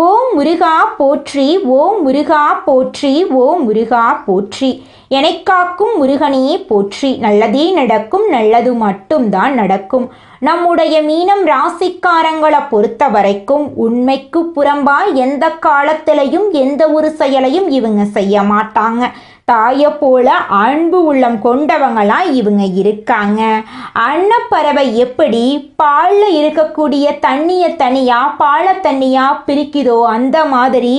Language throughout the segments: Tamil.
ஓம் முருகா போற்றி ஓம் முருகா போற்றி ஓம் முருகா போற்றி. எனைக்காக்கும் முருகனையே போற்றி. நல்லதே நடக்கும் நல்லது மட்டும்தான் நடக்கும். நம்முடைய மீனம் ராசிக்காரங்களை பொறுத்த வரைக்கும் உண்மைக்கு புறம்பா எந்த காலத்திலையும் எந்த ஒரு செயலையும் இவங்க செய்ய மாட்டாங்க. தாயை போல அன்பு உள்ளம் கொண்டவங்களாம் இவங்க இருக்காங்க. அன்னப்பறவை எப்படி பாலில் இருக்கக்கூடிய தண்ணியை தனியாக பாலை தண்ணியாக பிரிக்குதோ அந்த மாதிரி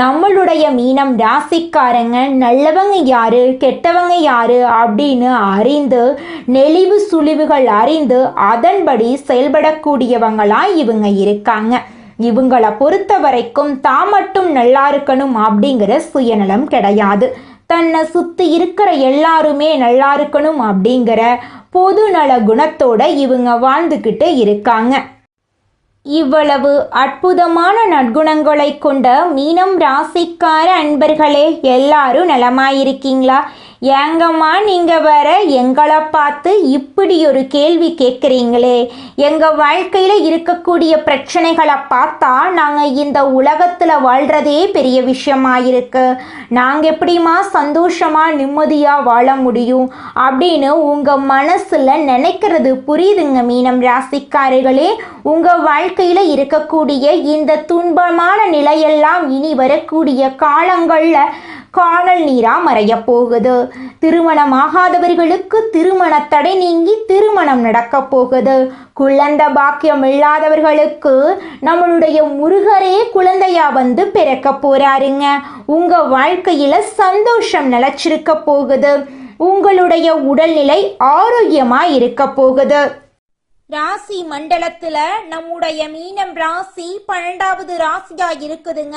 நம்மளுடைய மீனம் ராசிக்காரங்க நல்லவங்க யாரு கெட்டவங்க யாரு அப்படின்னு அறிந்து நெளிவு சுழிவுகள் அறிந்து அதன்படி செயல்படக்கூடியவங்களாம் இவங்க இருக்காங்க. இவங்களை பொறுத்த வரைக்கும் தான் மட்டும் நல்லா இருக்கணும் அப்படிங்கிற சுயநலம் கிடையாது. தன்னை சுற்றி இருக்கிற எல்லாருமே நல்லா இருக்கணும் அப்படிங்கிற பொது நல குணத்தோட இவங்க வாழ்ந்துக்கிட்டு இருக்காங்க. இவ்வளவு அற்புதமான நற்குணங்களை கொண்ட மீனம் ராசிக்கார அன்பர்களே எல்லாரும் நலமாயிருக்கீங்களா? ஏங்கம்மா நீங்கள் வேற எங்களை பார்த்து இப்படி ஒரு கேள்வி கேட்குறீங்களே. எங்கள் வாழ்க்கையில் இருக்கக்கூடிய பிரச்சனைகளை பார்த்தா நாங்கள் இந்த உலகத்தில் வாழ்கிறதே பெரிய விஷயமாயிருக்கு நாங்கள் எப்படிமா சந்தோஷமாக நிம்மதியாக வாழ முடியும் அப்படின்னு உங்கள் மனசில் நினைக்கிறது புரியுதுங்க மீனம் ராசிக்காரர்களே. உங்கள் வாழ்க்கையில் இருக்கக்கூடிய இந்த துன்பமான நிலையெல்லாம் இனி வரக்கூடிய காலங்களில் காணல் நீரா மறையப் போகுது. திருமணமாகாதவர்களுக்கு திருமண தடை நீங்கி திருமணம் நடக்கப் போகுது. குழந்த பாக்கியம் இல்லாதவர்களுக்கு நம்மளுடைய முருகரே குழந்தையா வந்து பிறக்க போறாருங்க. உங்க வாழ்க்கையில சந்தோஷம் நிலச்சிருக்க போகுது. உங்களுடைய உடல்நிலை ஆரோக்கியமா இருக்க போகுது. ராசி மண்டலத்துல நம்முடைய மீனம் ராசி பன்னெண்டாவது ராசியா இருக்குதுங்க.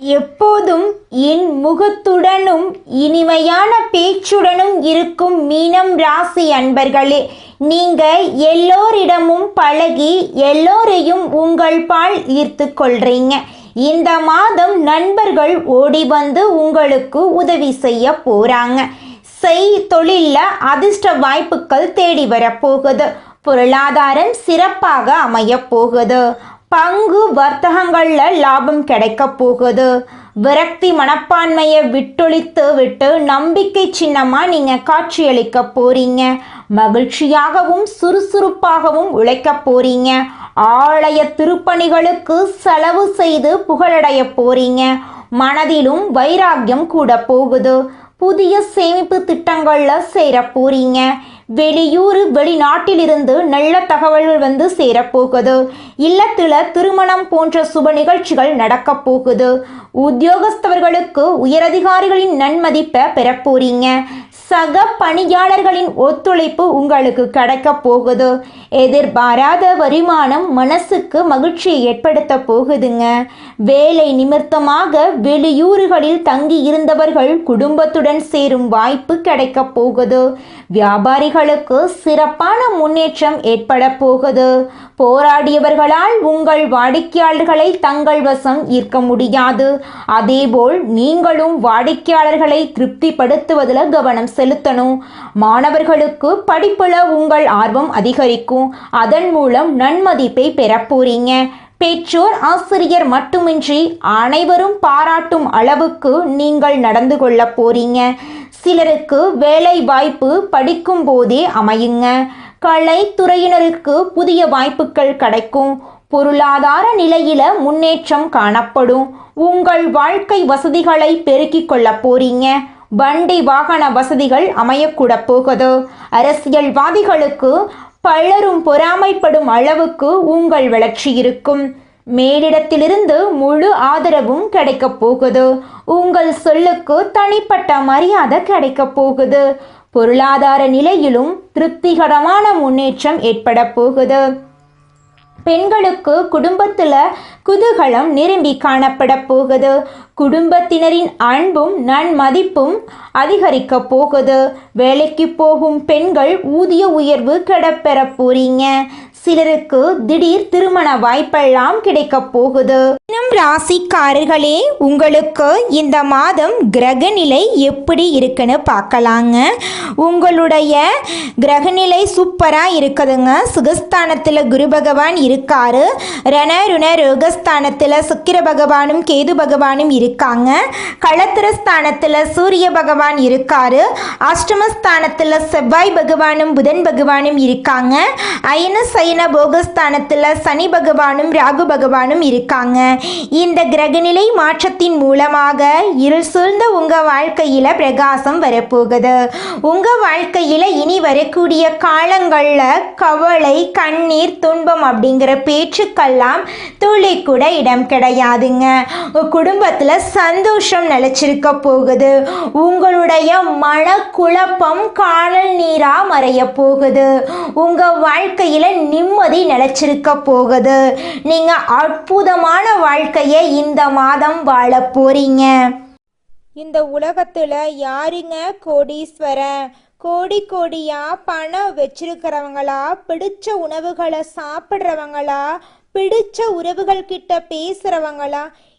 எப்போதும் என் முகத்துடனும் இனிமையான பேச்சுடனும் இருக்கும் மீனம் ராசி அன்பர்களே நீங்க எல்லோரிடமும் பழகி எல்லோரையும் உங்கள் பால் ஈர்த்து கொள்றீங்க. இந்த மாதம் நண்பர்கள் ஓடி வந்து உங்களுக்கு உதவி செய்ய போறாங்க. செய் தொழில்ல அதிர்ஷ்ட வாய்ப்புகள் தேடி வரப்போகுது பொருளாதாரம் சிறப்பாக அமைய போகுது. பங்கு வர்த்தகங்களில் லாபம் கிடைக்க போகுது. விரக்தி மனப்பான்மையை விட்டொழித்து விட்டு நம்பிக்கை சின்னமாக நீங்கள் காட்சியளிக்க போறீங்க. மகிழ்ச்சியாகவும் சுறுசுறுப்பாகவும் உழைக்க போறீங்க. ஆலய திருப்பணிகளுக்கு செலவு செய்து புகழடைய போறீங்க. மனதிலும் வைராக்கியம் கூட போகுது. புதிய சேமிப்பு திட்டங்களில் சேர போறீங்க. வெளியூர் வெளிநாட்டிலிருந்து நல்ல தகவல்கள் வந்து சேரப்போகுது. இல்லத்தில் திருமணம் போன்ற சுப நிகழ்ச்சிகள் நடக்கப் போகுது. உத்தியோகஸ்தவர்களுக்கு உயரதிகாரிகளின் நன்மதிப்பை பெறப்போறீங்க சக பணியாளர்களின் ஒத்துழைப்பு உங்களுக்கு கிடைக்க போகுது. எதிர்பாராத வருமானம் மனசுக்கு மகிழ்ச்சியை ஏற்படுத்த போகுதுங்க. வேலை நிமித்தமாக வெளியூர்களில் தங்கி இருந்தவர்கள் குடும்பத்துடன் சேரும் வாய்ப்பு கிடைக்க போகுது. வியாபாரிகளுக்கு சிறப்பான முன்னேற்றம் ஏற்பட போகுது. போராடியவர்களால் உங்கள் வாடிக்கையாளர்களை தங்கள் வசம் ஈர்க்க முடியாது. அதேபோல் நீங்களும் வாடிக்கையாளர்களை திருப்திப்படுத்துவதில் கவனம் செலுத்தணும். மாணவர்களுக்கு படிப்பில் உங்கள் ஆர்வம் அதிகரிக்கும். அதன் மூலம் நன்மதிப்பை பெறப்போறீங்க. பெற்றோர் ஆசிரியர் மட்டுமின்றி அனைவரும் பாராட்டும் அளவுக்கு நீங்கள் நடந்து கொள்ள போறீங்க. சிலருக்கு வேலை வாய்ப்பு படிக்கும் போதே அமையுங்க. கலைத்துறையினருக்கு புதிய வாய்ப்புகள் கிடைக்கும். பொருளாதார நிலையில முன்னேற்றம் காணப்படும். உங்கள் வாழ்க்கை வசதிகளை பெருக்கிக் கொள்ள போறீங்க. வண்டி வாகன வசதிகள் அமையக்கூட போகுது அரசியல்வாதிகளுக்கு பலரும் பொறாமைப்படும் அளவுக்கு உங்கள் வளர்ச்சி இருக்கும். மேலிடத்திலிருந்து முழு ஆதரவும் கிடைக்கப் போகுது. உங்கள் சொல்லுக்கு தனிப்பட்ட மரியாதை கிடைக்கப் போகுது. பொருளாதார நிலையிலும் திருப்திகரமான முன்னேற்றம் ஏற்பட போகுது. பெண்களுக்கு குடும்பத்தில் குதூகலம் நிரம்பி காணப்பட போகுது. குடும்பத்தினரின் அன்பும் நன்மதிப்பும் அதிகரிக்க போகுது. வேலைக்கு போகும் பெண்கள் ஊதிய உயர்வு கிடப்பெற போறீங்க. சிலருக்கு திடீர் திருமண வாய்ப்பெல்லாம் கிடைக்க போகுது. இன்னும் ராசிக்காரர்களே உங்களுக்கு இந்த மாதம் கிரகநிலை எப்படி இருக்குன்னு பார்க்கலாங்க. உங்களுடைய கிரகநிலை சூப்பராக இருக்குதுங்க. சுகஸ்தானத்தில் குரு பகவான் இருக்காரு. ரண ருண ரோகஸ்தானத்தில் சுக்கிர பகவானும் கேது பகவானும் இருக்காங்க. களத்திரஸ்தானத்தில் சூரிய பகவான் இருக்காரு. அஷ்டமஸ்தானத்தில் செவ்வாய் பகவானும் புதன் பகவானும் இருக்காங்க. அயன சயன போகஸ்தானத்தில் சனி பகவானும் ராகு பகவானும் இருக்காங்க. இந்த கிரகநிலை மாற்றத்தின் மூலமாக இருள் சூழ்ந்த உங்கள் வாழ்க்கையில் பிரகாசம் வரப்போகுது. உங்கள் வாழ்க்கையில் இனி வரக்கூடிய காலங்களில் கவலை கண்ணீர் துன்பம் அப்படிங்கிற பேச்சுக்கெல்லாம் துளி கூட இடம் கிடையாதுங்க. குடும்பத்தில் சந்தோஷம் நிலச்சிருக்க போகுது. உங்களுடைய மன குழப்பம் காணல் நீராக மறைய போகுது. உங்கள் வாழ்க்கையில் நிம்மதி நிலச்சிருக்க போகுது. நீங்கள் அற்புதமான வாழ்க்கையை இந்த மாதம் வாழ போறீங்க. இந்த உலகத்துல யாருங்க கோடீஸ்வரன் கோடி கோடியா பணம் வச்சிருக்கிறவங்களா? பிடிச்ச உணவுகளை சாப்பிட்றவங்களா? பிடிச்ச உறவுகள் கிட்ட பேசுறவங்களா?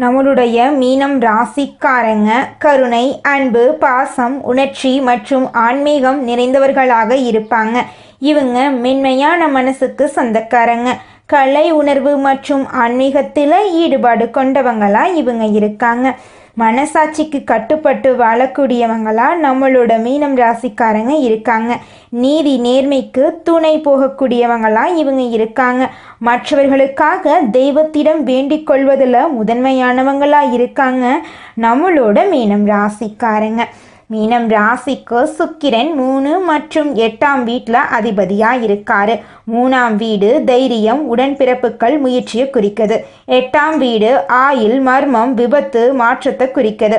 நம்மளுடைய மீனம் ராசிக்காரங்க கருணை அன்பு பாசம் உணர்ச்சி மற்றும் ஆன்மீகம் நிறைந்தவர்களாக இருப்பாங்க. இவங்க மென்மையான மனசுக்கு சொந்தக்காரங்க. கலை உணர்வு மற்றும் ஆன்மீகத்தில் ஈடுபாடு கொண்டவங்களா இவங்க இருக்காங்க. மனசாட்சிக்கு கட்டுப்பட்டு வாழக்கூடியவங்களா நம்மளோட மீனம் ராசிக்காரங்க இருக்காங்க. நீதி நேர்மைக்கு துணை போகக்கூடியவங்களா இவங்க இருக்காங்க. மற்றவர்களுக்காக தெய்வத்திடம் வேண்டிக் கொள்வதில் முதன்மையானவங்களா இருக்காங்க நம்மளோட மீனம் ராசிக்காரங்க. மீனம் ராசிக்கு சுக்கிரன் மூணு மற்றும் எட்டாம் வீட்டில் அதிபதியாக இருக்காரு. மூணாம் வீடு தைரியம் உடன்பிறப்புகள் முயற்சியை குறிக்குது. எட்டாம் வீடு ஆயில் மர்மம் விபத்து மாற்றத்தை குறிக்குது.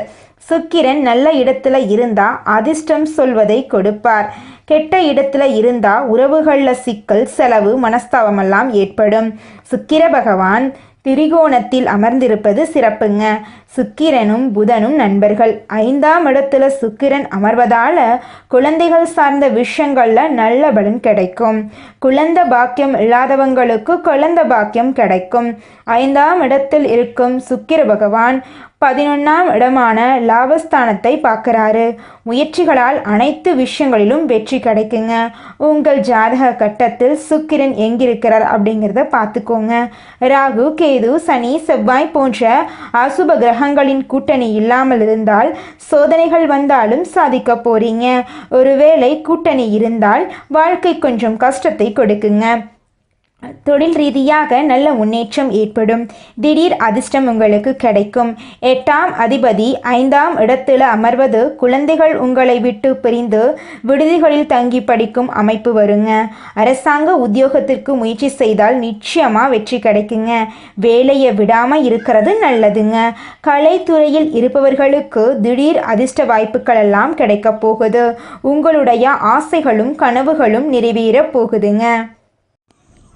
சுக்கிரன் நல்ல இடத்துல இருந்தா அதிர்ஷ்டம் சொல்வதை கொடுப்பார். கெட்ட இடத்துல இருந்தா உறவுகளில் சிக்கல் செலவு மனஸ்தாபமெல்லாம் ஏற்படும். சுக்கிர பகவான் திரிகோணத்தில் அமர்ந்திருப்பது சிறப்புங்க. சுக்கிரனும் புதனும் நண்பர்கள். ஐந்தாம் இடத்துல சுக்கிரன் அமர்வதால குழந்தைகள் சார்ந்த விஷயங்கள்ல நல்ல பலன் கிடைக்கும். குழந்த பாக்கியம் இல்லாதவங்களுக்கு குழந்த பாக்கியம் கிடைக்கும். ஐந்தாம் இடத்தில் இருக்கும் சுக்கிர பகவான் பதினொன்றாம் இடமான லாபஸ்தானத்தை பார்க்குறாரு. முயற்சிகளால் அனைத்து விஷயங்களிலும் வெற்றி கிடைக்குங்க. உங்கள் ஜாதக கட்டத்தில் சுக்கிரன் எங்கிருக்கிறார் அப்படிங்கிறத பார்த்துக்கோங்க. ராகு கேது சனி செவ்வாய் போன்ற அசுப கிரகங்களின் கூட்டணி இல்லாமல் இருந்தால் சோதனைகள் வந்தாலும் சாதிக்க போறீங்க. ஒருவேளை கூட்டணி இருந்தால் வாழ்க்கை கொஞ்சம் கஷ்டத்தை கொடுக்குங்க. தொழில் ரீதியாக நல்ல முன்னேற்றம் ஏற்படும். திடீர் அதிர்ஷ்டம் உங்களுக்கு கிடைக்கும். எட்டாம் அதிபதி ஐந்தாம் இடத்தில் அமர்வது குழந்தைகள் உங்களை விட்டு பிரிந்து விடுதிகளில் தங்கி படிக்கும் அமைப்பு வருங்க. அரசாங்க உத்தியோகத்திற்கு முயற்சி செய்தால் நிச்சயமாக வெற்றி கிடைக்குங்க. வேலையை விடாமல் இருக்கிறது நல்லதுங்க. கலைத்துறையில் இருப்பவர்களுக்கு திடீர் அதிர்ஷ்ட வாய்ப்புகள் எல்லாம் கிடைக்கப் போகுது. உங்களுடைய ஆசைகளும் கனவுகளும் நிறைவேறப் போகுதுங்க.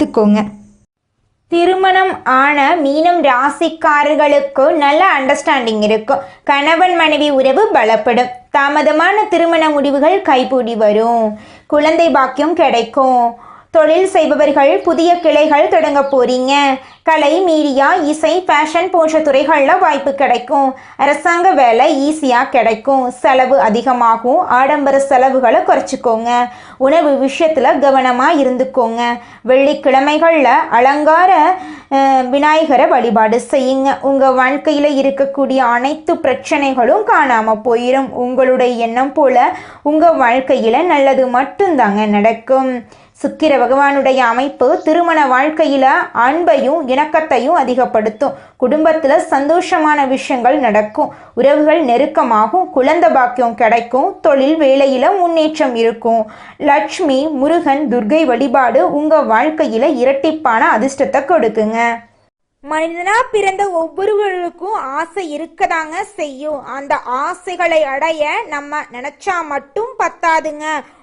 பார்த்துக்கோங்க. திருமணம் ஆன மீனம் ராசிக்காரர்களுக்கு நல்ல அண்டர்ஸ்டாண்டிங் இருக்கும். கணவன் மனைவி உறவு பலப்படும். தாமதமான திருமண முடிவுகள் கைகூடி வரும். குழந்தை பாக்கியம் கிடைக்கும். தொழில் செய்பவர்கள் புதிய கிளைகள் தொடங்க போறீங்க. கலை மீடியா இசை ஃபேஷன் போன்ற துறைகளில் வாய்ப்பு கிடைக்கும். அரசாங்க வேலை ஈஸியாக கிடைக்கும். செலவு அதிகமாகும். ஆடம்பர செலவுகளை குறைச்சிக்கோங்க. உணவு விஷயத்தில் கவனமாக இருந்துக்கோங்க. வெள்ளிக்கிழமைகளில் அலங்கார விநாயகரை வழிபாடு செய்யுங்க. உங்கள் வாழ்க்கையில் இருக்கக்கூடிய அனைத்து பிரச்சனைகளும் காணாமல் போயிடும் உங்களுடைய எண்ணம் போல் உங்கள் வாழ்க்கையில் நல்லது மட்டும்தாங்க நடக்கும். சுக்கிர பகவானுடைய அமைப்பு திருமண வாழ்க்கையில அன்பையும் இணக்கத்தையும் அதிகப்படுத்தும். குடும்பத்துல சந்தோஷமான விஷயங்கள் நடக்கும். உறவுகள் நெருக்கமாகும் குழந்தை பாக்கியம் கிடைக்கும் தொழில் வேலையில முன்னேற்றம் இருக்கும். லட்சுமி முருகன் துர்கை வழிபாடு உங்க வாழ்க்கையில இரட்டிப்பான அதிர்ஷ்டத்தை கொடுக்குங்க. மனிதனா பிறந்த ஒவ்வொருவருக்கும் ஆசை இருக்கதாங்க செய்யும். அந்த ஆசைகளை அடைய நம்ம நினைச்சா மட்டும் பத்தாதுங்க.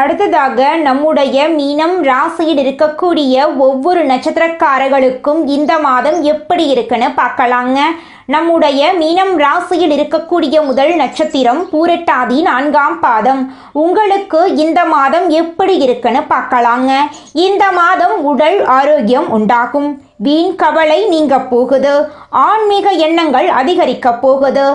அடுத்ததாக நம்முடைய மீனம் ராசியில் இருக்கக்கூடிய ஒவ்வொரு நட்சத்திரக்காரர்களுக்கும் இந்த மாதம் எப்படி இருக்குன்னு பார்க்கலாங்க. நம்முடைய மீனம் ராசியில் இருக்கக்கூடிய முதல் நட்சத்திரம் பூரட்டாதி நான்காம் பாதம். உங்களுக்கு இந்த மாதம் எப்படி இருக்குன்னு பார்க்கலாங்க. இந்த மாதம் உடல் ஆரோக்கியம் உண்டாகும். வீண் கவலை நீங்க போகுது. ஆன்மீக எண்ணங்கள் அதிகரிக்க போகுது.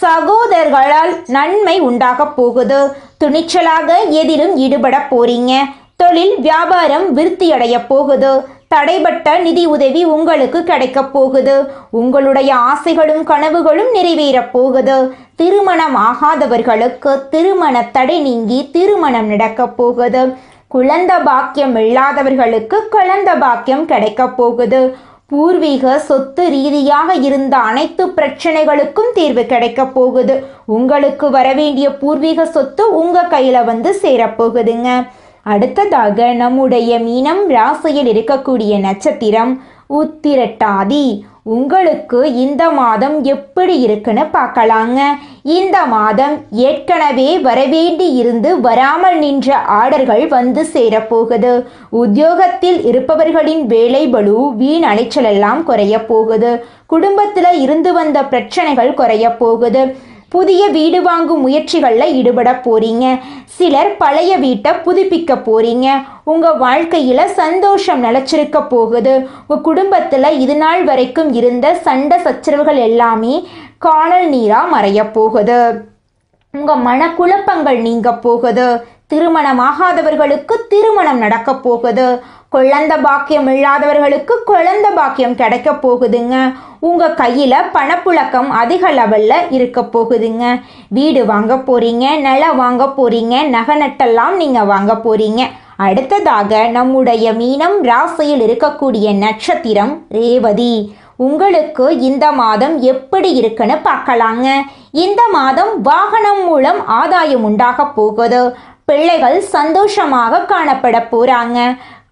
சகோதரர்களால் நன்மை உண்டாக போகுது. துணிச்சலாக எதிலும் ஈடுபட போறீங்க. தொழில் வியாபாரம் விருத்தியடைய போகுது. தடைபட்ட நிதி உதவி உங்களுக்கு கிடைக்க போகுது. உங்களுடைய ஆசைகளும் கனவுகளும் நிறைவேறப் போகுது. திருமணம் ஆகாதவர்களுக்கு திருமண தடை நீங்கி திருமணம் நடக்கப் போகுது. குழந்த பாக்கியம் இல்லாதவர்களுக்கு குழந்த பாக்கியம் கிடைக்கப் போகுது. பூர்வீக சொத்து ரீதியாக இருந்த அனைத்து பிரச்சனைகளுக்கும் தீர்வு கிடைக்க போகுது. உங்களுக்கு வரவேண்டிய பூர்வீக சொத்து உங்க கையில வந்து சேரப்போகுதுங்க அடுத்ததாக நம்முடைய மீனம் ராசியில் இருக்கக்கூடிய நட்சத்திரம். உத்திரட்டாதி உங்களுக்கு இந்த மாதம் எப்படி இருக்குன்னு பார்க்கலாங்க. இந்த மாதம் ஏற்கனவே வரவேண்டி இருந்து வராமல் நின்ற ஆர்டர்கள் வந்து சேரப்போகுது உத்தியோகத்தில் இருப்பவர்களின் வேலை பலு வீண் அலைச்சல் எல்லாம் குறைய போகுது. குடும்பத்தில் இருந்து வந்த பிரச்சனைகள் குறைய போகுது. புதிய வீடு வாங்கும் முயற்சிகளில் ஈடுபட போறீங்க. சிலர் பழைய வீட்டை புதுப்பிக்க போறீங்க. உங்க வாழ்க்கையில சந்தோஷம் நிலச்சிருக்க போகுது. உங்க குடும்பத்துல இது நாள் வரைக்கும் இருந்த சண்டை சச்சரவுகள் எல்லாமே காணல் நீரா மறைய போகுது. உங்க மனக்குழப்பங்கள் நீங்க போகுது. திருமணமாகாதவர்களுக்கு திருமணம் நடக்க போகுது. குழந்த பாக்கியம் இல்லாதவர்களுக்கு குழந்த பாக்கியம் கிடைக்க போகுதுங்க. உங்க கையில பணப்புழக்கம் அதிக லெவல்ல இருக்க போகுதுங்க. வீடு வாங்க போறீங்க நிலம் வாங்க போறீங்க நகை நட்டெல்லாம் நீங்க வாங்க போறீங்க. அடுத்ததாக நம்முடைய மீனம் ராசியில் இருக்கக்கூடிய நட்சத்திரம் ரேவதி. உங்களுக்கு இந்த மாதம் எப்படி இருக்குன்னு பார்க்கலாங்க. இந்த மாதம் வாகனம் மூலம் ஆதாயம் உண்டாக போகுது. பிள்ளைகள் சந்தோஷமாக காணப்பட போறாங்க.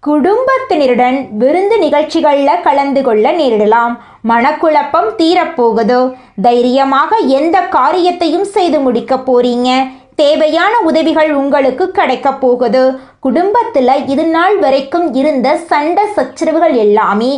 குடும்பத்தினருடன் விருந்து நிகழ்ச்சிகளில் கலந்து கொள்ள நேரிடலாம். மனக்குழப்பம் தீரப்போகுது. தைரியமாக எந்த காரியத்தையும் செய்து முடிக்க போறீங்க. தேவையான உதவிகள் உங்களுக்கு கிடைக்க போகுது. குடும்பத்தில் இது நாள் வரைக்கும் இருந்த சண்டை சச்சரவுகள் எல்லாமே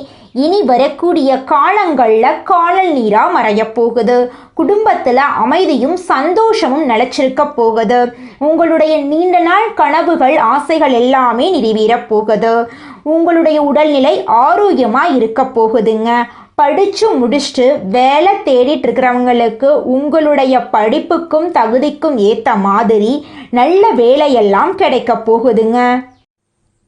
இனி வரக்கூடிய காலங்களில் காணல் நீராக மறையப் போகுது. குடும்பத்தில் அமைதியும் சந்தோஷமும் நிலச்சிருக்க போகுது. உங்களுடைய நீண்ட நாள் கனவுகள் ஆசைகள் எல்லாமே நிறைவேறப் போகுது. உங்களுடைய உடல்நிலை ஆரோக்கியமாக இருக்க போகுதுங்க. படித்து முடிச்சுட்டு வேலை தேடிட்டு இருக்கிறவங்களுக்கு உங்களுடைய படிப்புக்கும் தகுதிக்கும் ஏற்ற மாதிரி நல்ல வேலையெல்லாம் கிடைக்க போகுதுங்க.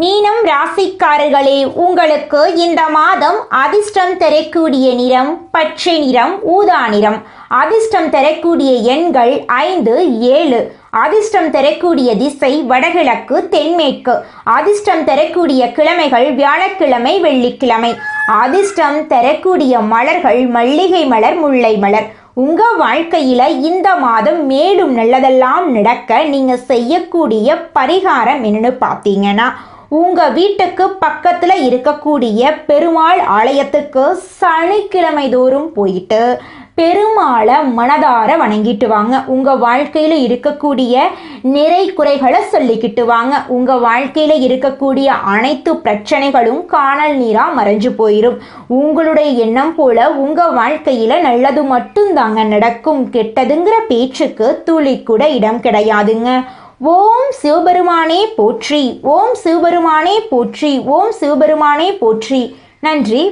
மீனம் ராசிக்காரர்களே உங்களுக்கு இந்த மாதம் அதிர்ஷ்டம் தரக்கூடிய நிறம் பச்சை நிறம் ஊதா நிறம். அதிர்ஷ்டம் தரக்கூடிய எண்கள் ஐந்து ஏழு. அதிர்ஷ்டம் தரக்கூடிய திசை வடகிழக்கு தென்மேற்கு. அதிர்ஷ்டம் தரக்கூடிய கிழமைகள் வியாழக்கிழமை வெள்ளிக்கிழமை. அதிர்ஷ்டம் தரக்கூடிய மலர்கள் மல்லிகை மலர் முல்லை மலர். உங்க வாழ்க்கையில இந்த மாதம் மேலும் நல்லதெல்லாம் நடக்க நீங்க செய்யக்கூடிய பரிகாரம் என்னன்னு பார்த்தீங்கன்னா உங்க வீட்டுக்கு பக்கத்துல இருக்கக்கூடிய பெருமாள் ஆலயத்துக்கு சனிக்கிழமை தோறும் போயிட்டு பெருமாளை மனதார வணங்கிட்டு வாங்க. உங்கள் வாழ்க்கையில் இருக்கக்கூடிய நிறை குறைகளை சொல்லிக்கிட்டு வாங்க. உங்கள் வாழ்க்கையில் இருக்கக்கூடிய அனைத்து பிரச்சனைகளும் காணல் நீராக மறைஞ்சு போயிடும் உங்களுடைய எண்ணம் போல உங்கள் வாழ்க்கையில் நல்லது மட்டும்தாங்க நடக்கும். கெட்டதுங்கிற பேச்சுக்கு துளி கூட இடம் கிடையாதுங்க. ஓம் சிவபெருமானே போற்றி ஓம் சிவபெருமானே போற்றி ஓம் சிவபெருமானே போற்றி. நன்றி